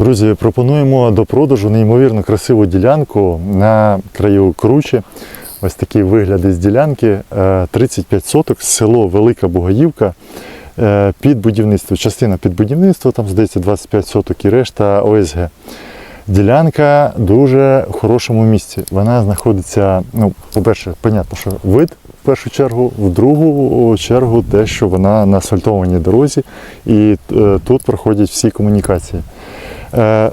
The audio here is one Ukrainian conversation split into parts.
Друзі, пропонуємо до продажу неймовірно красиву ділянку на краю Кручі. Ось такий вигляд із ділянки. Е, 35 соток, село Велика Бугаївка. Е, Під будівництво, частина під будівництво, там здається 25 соток і решта ОСГ. Ділянка дуже в хорошому місці. Вона знаходиться, ну, по-перше, понятно, що вид в першу чергу, в другу чергу те, що вона на асфальтованій дорозі, і е, тут проходять всі комунікації. Е,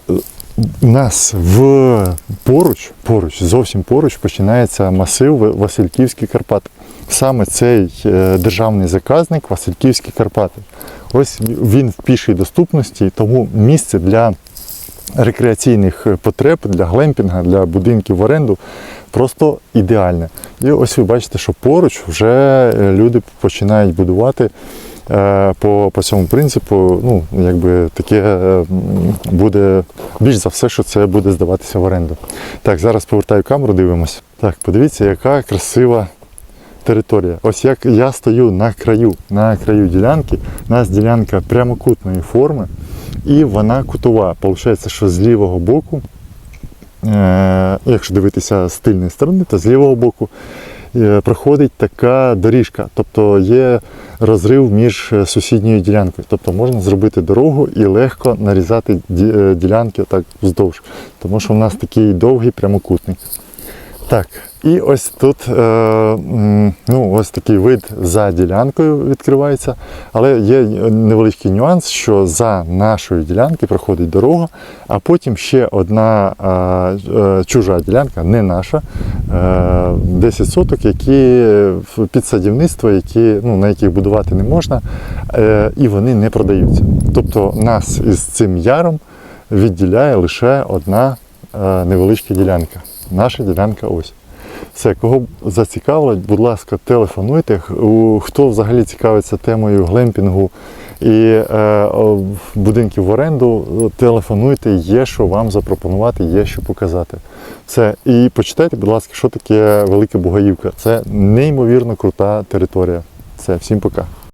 у нас в поруч, поруч, зовсім поруч починається масив Ва- Васильківські Карпати. Саме цей е, державний заказник Васильківські Карпати. Ось він в пішій доступності, тому місце для рекреаційних потреб, для глемпінга, для будинків в оренду просто ідеальне. І ось ви бачите, що поруч вже е, люди починають будувати е, по, по цьому принципу, ну, якби таке е, буде більш за все, що це буде здаватися в оренду. Так, зараз повертаю камеру, дивимося. Так, подивіться, яка красива територія. Ось як я стою на краю, на краю ділянки, у нас ділянка прямокутної форми, і вона кутова. Получається, що з лівого боку, е, якщо дивитися з тильної сторони, то з лівого боку е, проходить така доріжка, тобто є розрив між е, сусідньою ділянкою. Тобто можна зробити дорогу і легко нарізати е, ділянки так вздовж, тому що в нас такий довгий прямокутник. Так, і ось тут е, ну, ось такий вид за ділянкою відкривається. Але є невеличкий нюанс, що за нашою ділянкою проходить дорога, а потім ще одна е, е, чужа ділянка, не наша, е, 10 соток, які під садівництво, які, ну, на яких будувати не можна, е, і вони не продаються. Тобто нас із цим яром відділяє лише одна е, невеличка ділянка. Наша ділянка ось. Все, кого зацікавило, будь ласка, телефонуйте. Хто взагалі цікавиться темою глемпінгу і е, будинків в оренду, телефонуйте, є що вам запропонувати, є що показати. Все. І почитайте, будь ласка, що таке Велика Бугаївка. Це неймовірно крута територія. Це всім пока.